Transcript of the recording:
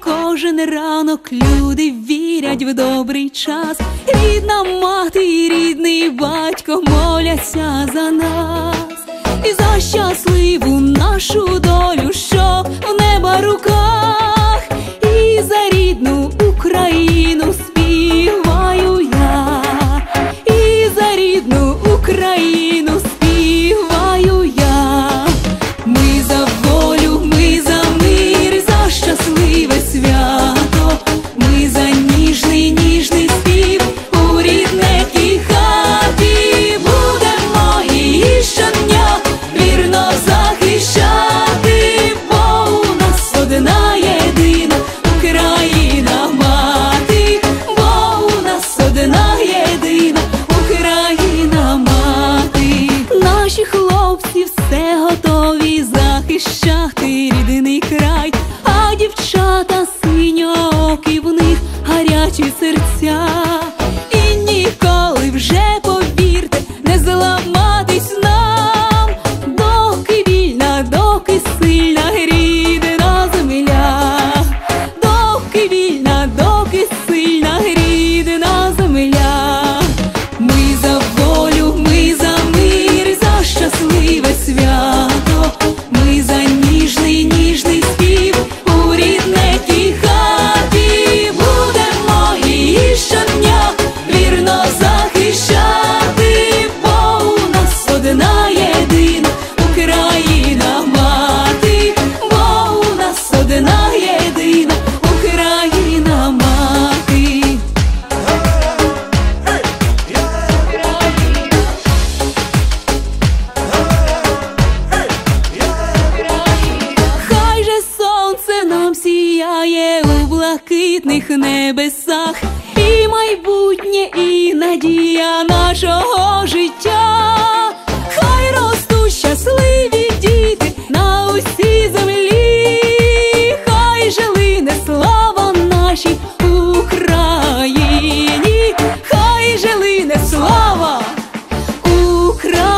кожен ранок люди вірять в добрий час. Рідна мати, і рідний батько моляться за нас і за щасливу нашу. Substitute сяє у блакитних небесах, і майбутнє, і надія нашого життя, хай ростуть щасливі діти на усій землі, хай жили не слава нашій Україні, хай жили не слава Україні.